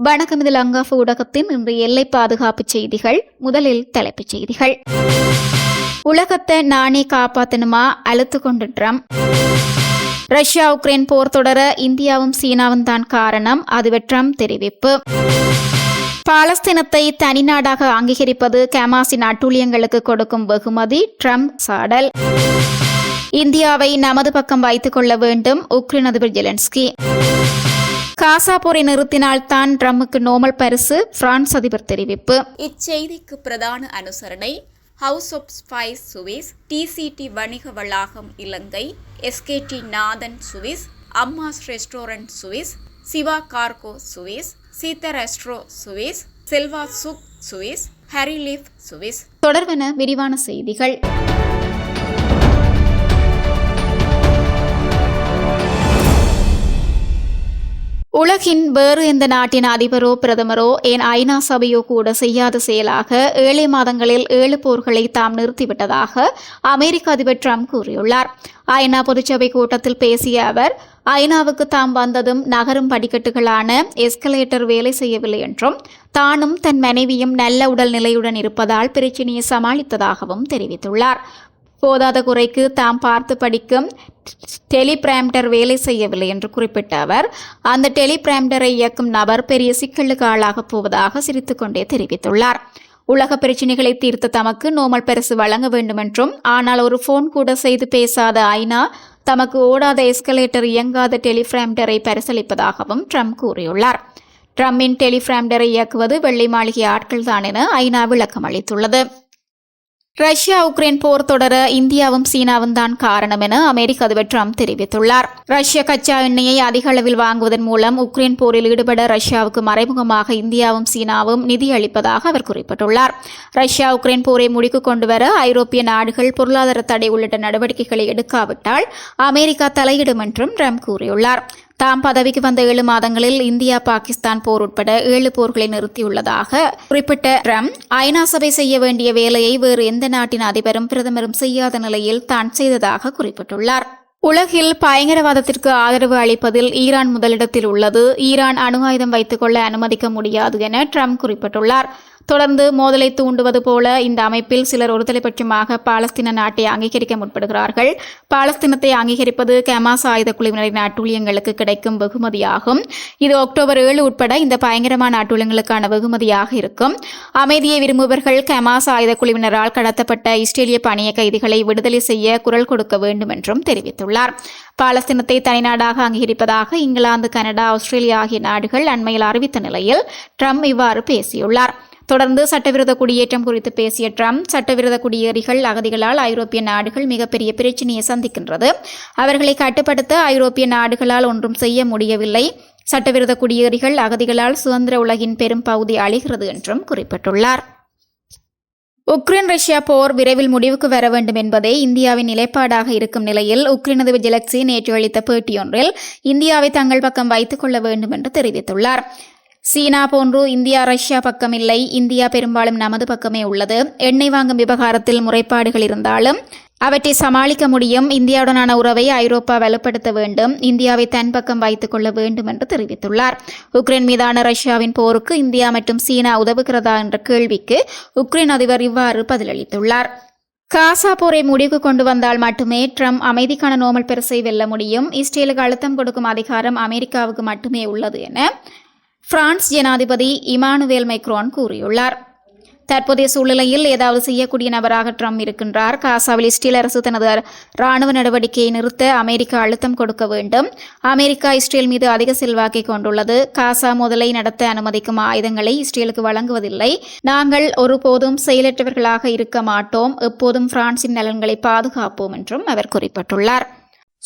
வணக்கம் இது லங்காஃப் ஊடகத்தின் இன்று எல்லை பாதுகாப்பு செய்திகள். முதலில் தலைப்புச் செய்திகள். உலகத்தை நானே காப்பாத்தணுமா? அழுத்து கொண்டு ட்ரம்ப். ரஷ்யா உக்ரைன் போர் தொடர இந்தியாவும் சீனாவும் தான் காரணம் அதுவே ட்ரம்ப் தெரிவிப்பு. பாலஸ்தீனத்தை தனிநாடாக அங்கீகரிப்பது கமாசின் அட்டூழியங்களுக்கு கொடுக்கும் வெகுமதி ட்ரம்ப் சாடல். இந்தியாவை நமது பக்கம் வைத்துக் கொள்ள வேண்டும் உக்ரைன் அதிபர் ஜெலன்ஸ்கி. காசா போரை நிறுத்தினால் தான் ட்ரம்புக்கு நோபல் பரிசு பிரான்ஸ் அதிபர் தெரிவிப்பு. இச்செய்திக்கு பிரதான அனுசரணை house of spice Swiss TCT வணிக வளாகம் Ilangai SKD Nathan Swiss Amma's restaurant Swiss Siva cargo Swiss Seetha resto Swiss Selva சுக் சுவிஸ் ஹரிலீஃப் சுவிஸ். தொடர்வன விரிவான செய்திகள். உலகின் வேறு எந்த நாட்டின் அதிபரோ பிரதமரோ ஏன் ஐநா சபையோ கூட செய்யாத செயலாக ஏழை மாதங்களில் ஏழு போர்களை தாம் நிறுத்திவிட்டதாக அமெரிக்க அதிபர் ட்ரம்ப் கூறியுள்ளார். ஐநா பொதுச்சபை கூட்டத்தில் பேசிய அவர் ஐநாவுக்கு தாம் வந்ததும் நகரும் படிக்கட்டுகளான எஸ்கலேட்டர் வேலை செய்யவில்லை என்றும் தானும் தன் மனைவியும் நல்ல உடல்நிலையுடன் இருப்பதால் பிரச்சினையை சமாளித்ததாகவும் தெரிவித்துள்ளார். போதாத குறைக்கு தாம் பார்த்து படிக்கும் டெலிபிராம்டர் வேலை செய்யவில்லை என்று குறிப்பிட்ட அவர் அந்த டெலிபிராம்டரை இயக்கும் நபர் பெரிய சிக்கலுக்கு ஆளாகப் போவதாக சிரித்துக்கொண்டே தெரிவித்துள்ளார். உலக பிரச்சினைகளை தீர்த்த தமக்கு நோமல் பரிசு வழங்க வேண்டும் என்றும் ஆனால் ஒரு போன் கூட செய்து பேசாத ஐநா தமக்கு ஓடாத எஸ்கலேட்டர் இயங்காத டெலிபிராம்டரை பரிசளிப்பதாகவும் ட்ரம்ப் கூறியுள்ளார். ட்ரம்பின் டெலிபிராம்டரை இயக்குவது வெள்ளை மாளிகை ஆட்கள்தான் என ஐநா விளக்கம் அளித்துள்ளது. ரஷ்யா உக்ரைன் போர் தொடர இந்தியாவும் சீனாவும் தான் காரணம் என அமெரிக்க அதிபர் ட்ரம்ப் தெரிவித்துள்ளார். ரஷ்ய கச்சா எண்ணெயை அதிக அளவில் வாங்குவதன் மூலம் உக்ரைன் போரில் ஈடுபட ரஷ்யாவுக்கு மறைமுகமாக இந்தியாவும் சீனாவும் நிதி அளிப்பதாக அவர் குறிப்பிட்டுள்ளார். ரஷ்யா உக்ரைன் போரை முடிக்கு கொண்டுவர ஐரோப்பிய நாடுகள் பொருளாதார தடை உள்ளிட்ட நடவடிக்கைகளை எடுக்காவிட்டால் அமெரிக்கா தலையிடும் என்றும் ட்ரம்ப் கூறியுள்ளார். தாம் பதவிக்கு வந்த ஏழு மாதங்களில் இந்தியா பாகிஸ்தான் போர் உட்பட ஏழு போர்களை நிறுத்தியுள்ளதாக குறிப்பிட்ட ட்ரம்ப் ஐநா சபை செய்ய வேண்டிய வேலையை வேறு எந்த நாட்டின் அதிபரும் பிரதமரும் செய்யாத நிலையில் தான் செய்ததாக குறிப்பிட்டுள்ளார். உலகில் பயங்கரவாதத்திற்கு ஆதரவு அளிப்பதில் ஈரான் முதலிடத்தில் உள்ளது. ஈரான் அணு ஆயுதம் வைத்துக் கொள்ள அனுமதிக்க முடியாது என ட்ரம்ப் குறிப்பிட்டுள்ளார். தொடர்ந்து மோதலை தூண்டுவது போல இந்த அமைப்பில் சிலர் ஒருதலைபட்சமாக பாலஸ்தீன நாட்டை அங்கீகரிக்க முற்படுகிறார்கள். பாலஸ்தீனத்தை அங்கீகரிப்பது கமாஸ் ஆயுத குழுவினரின் அட்டூழியங்களுக்கு கிடைக்கும் வெகுமதியாகும். இது அக்டோபர் ஏழு உட்பட இந்த பயங்கரமான அட்டூழியங்களுக்கான வெகுமதியாக இருக்கும். அமைதியை விரும்புபவர்கள் கமாஸ் ஆயுத குழுவினரால் கடத்தப்பட்ட இஸ்ரேலிய பணிய கைதிகளை விடுதலை செய்ய குரல் கொடுக்க வேண்டும் என்றும் தெரிவித்துள்ளார். பாலஸ்தீனத்தை தனிநாடாக அங்கீகரிப்பதாக இங்கிலாந்து கனடா ஆஸ்திரேலியா ஆகிய நாடுகள் அண்மையில் அறிவித்த நிலையில் ட்ரம்ப் இவ்வாறு பேசியுள்ளார். தொடர்ந்து சட்டவிரோத குடியேற்றம் குறித்து பேசிய ட்ரம்ப் சட்டவிரோத குடியேறிகள் அகதிகளால் ஐரோப்பிய நாடுகள் மிகப்பெரிய பிரச்சினையை சந்திக்கின்றது. அவர்களை கட்டுப்படுத்த ஐரோப்பிய நாடுகளால் ஒன்றும் செய்ய முடியவில்லை. சட்டவிரோத குடியேறிகள் அகதிகளால் சுதந்திர உலகின் பெரும் பகுதி அழிகிறது என்றும் குறிப்பிட்டுள்ளார். உக்ரைன் ரஷ்யா போர் விரைவில் முடிவுக்கு வர வேண்டும் என்பதே இந்தியாவின் நிலைப்பாடாக இருக்கும் நிலையில் உக்ரைன் அதிபர் ஜெலக்சி நேற்று அளித்த பேட்டியொன்றில் இந்தியாவை தங்கள் பக்கம் வைத்துக் கொள்ள வேண்டும் என்று தெரிவித்துள்ளார். சீனா போன்று இந்தியா ரஷ்யா பக்கம் இல்லை. இந்தியா பெரும்பாலும் நமது பக்கமே உள்ளது. எண்ணெய் வாங்கும் விவகாரத்தில் முறைப்பாடுகள் இருந்தாலும் அவற்றை சமாளிக்க முடியும். இந்தியாவுடனான உறவை ஐரோப்பா வலுப்படுத்த வேண்டும். இந்தியாவை தன் பக்கம் வைத்துக் கொள்ள வேண்டும் என்று தெரிவித்துள்ளார். உக்ரைன் மீதான ரஷ்யாவின் போருக்கு இந்தியா மற்றும் சீனா உதவுகிறதா என்ற கேள்விக்கு உக்ரைன் அதிபர் இவ்வாறு பதிலளித்துள்ளார். காசா போரை முடிவுக்கு கொண்டு வந்தால் மட்டுமே ட்ரம்ப் அமைதிக்கான நோமல் பெருசை வெல்ல முடியும். இஸ்ரேலுக்கு அழுத்தம் கொடுக்கும் அதிகாரம் அமெரிக்காவுக்கு மட்டுமே உள்ளது என பிரான்ஸ் ஜனாதிபதி இமானுவேல் மைக்ரோன் கூறியுள்ளார். தற்போதைய சூழ்நிலையில் ஏதாவது செய்யக்கூடிய நபராக ட்ரம்ப் இருக்கின்றார். காசாவில் இஸ்ரேல் அரசு தனது ராணுவ நடவடிக்கையை நிறுத்த அமெரிக்கா அழுத்தம் கொடுக்க வேண்டும். அமெரிக்கா இஸ்ரேல் மீது அதிக செல்வாக்கை கொண்டுள்ளது. காசா முதலை நடத்த அனுமதிக்கும் ஆயுதங்களை இஸ்ரேலுக்கு வழங்குவதில்லை. நாங்கள் ஒருபோதும் செயலற்றவர்களாக இருக்க மாட்டோம். எப்போதும் பிரான்சின் நலன்களை பாதுகாப்போம் என்றும் அவர் குறிப்பிட்டுள்ளார்.